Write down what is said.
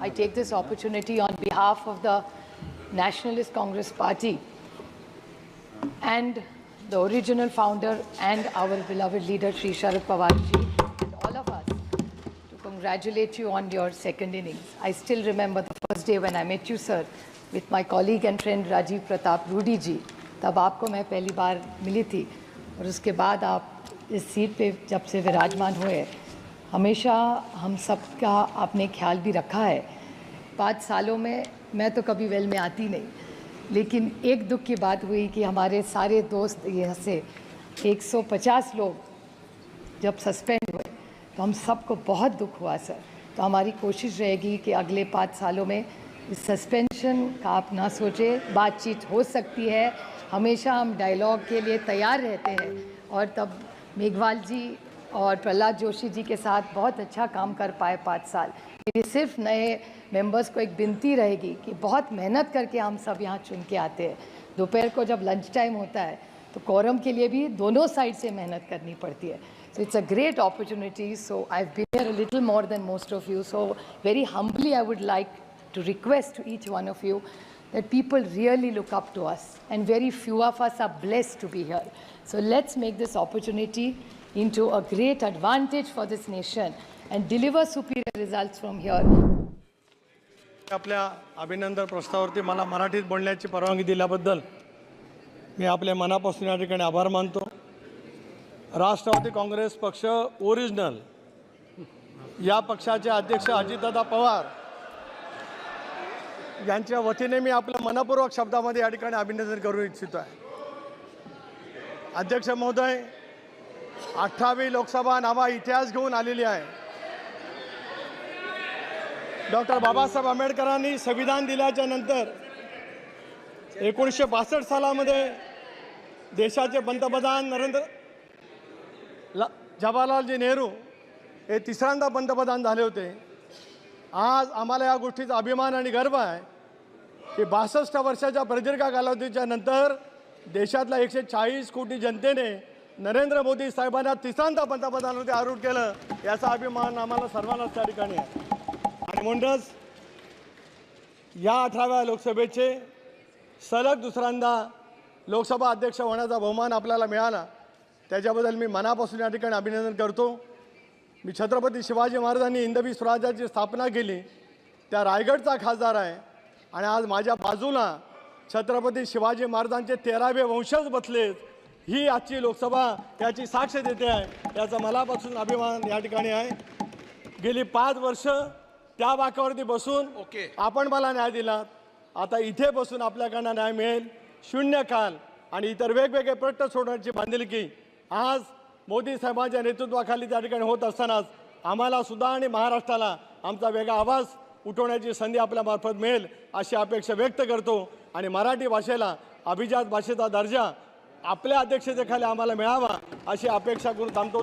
I take this opportunity on behalf of the Nationalist Congress Party and the original founder and our beloved leader Sri Sharad Pawar ji and all of us to congratulate you on your second innings. I still remember the first day when I met you, sir, with my colleague and friend Rajiv Pratap Rudy ji. तब आपको मैं पहली बार milli थी और उसके बाद आप इस seat पे जब से विराजमान हुए हमेशा हम सब का आपने ख्याल भी रखा है। पाँच सालों में मैं तो कभी वेल में आती नहीं। लेकिन एक दुख की बात हुई कि हमारे सारे दोस्त यहाँ से 150 लोग जब सस्पेंड हुए तो हम सबको बहुत दुख हुआ, सर। तो हमारी कोशिश रहेगी कि अगले पाँच सालों में इस सस्पेंशन का आप ना सोचें। बातचीत हो सकती है। हमेशा हम डायलॉग के लिए तैयार रहते हैं। और तब मेघवाल जी और प्रहलाद जोशी जी के साथ बहुत अच्छा काम कर पाए पाँच साल। ये सिर्फ़ नए मेंबर्स को एक विनती रहेगी कि बहुत मेहनत करके हम सब यहाँ चुन के आते हैं। दोपहर को जब लंच टाइम होता है तो कोरम के लिए भी दोनों साइड से मेहनत करनी पड़ती है। So it's a great opportunity so I bear here little more than most of you so very humbly I would like to request to each one of you that people really look up to us and very few of us are blessed to be here so let's make this opportunity into a great advantage for this nation and deliver superior results from here. आपल्या अभिनंदन प्रस्तावावरती मला मराठीत बोलण्याची परवानगी दिल्याबद्दल मी आपल्या मनापासून या ठिकाणी आभार मानतो. राष्ट्रवादी काँग्रेस पक्ष ओरिजिनल. या पक्षाचे अध्यक्ष अजितदादा पवार यांच्या वतीने मी आपलं मनपूर्वक शब्दामध्ये या ठिकाणी अभिनंदन करू इच्छितो आहे. अध्यक्ष महोदय अठरावी लोकसभा नावा इतिहास घेऊन आलेली आहे. डॉक्टर बाबासाहेब आंबेडकरांनी संविधान दिल्याच्या नंतर एकोणीसशे बासष्ट सालामध्ये देशाचे पंतप्रधान नरेंद्र ला जवाहरलालजी नेहरू हे तिसऱ्यांदा पंतप्रधान झाले होते. आज आम्हाला या गोष्टीचा अभिमान आणि गर्व आहे की बासष्ट वर्षाच्या प्रदीर्घ कालावधीच्या नंतर देशातल्या एकशे चाळीस कोटी जनतेने नरेंद्र मोदी साहेबांना तिसऱ्यांदा पंतप्रधानामध्ये आरूढ केलं याचा अभिमान आम्हाला सर्वांनाच त्या ठिकाणी आहे. आणि म्हणूनच या अठराव्या लोकसभेचे सलग दुसऱ्यांदा लोकसभा अध्यक्ष होण्याचा बहुमान आपल्याला मिळाला. त्याच्याबद्दल मी मनापासून या ठिकाणी अभिनंदन करतो. मी छत्रपती शिवाजी महाराजांनी हिंदवी स्वराज्याची स्थापना केली. त्या रायगडचा खासदार आहे. आणि आज माझ्या बाजूला छत्रपती शिवाजी महाराजांचे तेरावे वंशज बसलेत. ही आजची लोकसभा याची साक्ष देते आहे. याचा मनापासून अभिमान या ठिकाणी आहे. गेली पाच वर्ष त्या वाकावरती बसून ओके. आपण मला न्याय दिला आता इथे बसून आपल्याकडनं न्याय मिळेल. शून्य काल आणि इतर वेगवेगळे प्रश्न सोडण्याची बांधिलकी आज मोदी साहेबांच्या नेतृत्वाखाली त्या ठिकाणी होत असतानाच आम्हाला सुद्धा आणि महाराष्ट्राला आमचा वेगळा आवाज उठवण्याची संधी आपल्या मार्फत मिळेल अशी अपेक्षा व्यक्त करतो. आणि मराठी भाषेला अभिजात भाषेचा दर्जा आपल्या अध्यक्षतेखाली आम्हाला मिळावा अशी अपेक्षा करून थांबतो.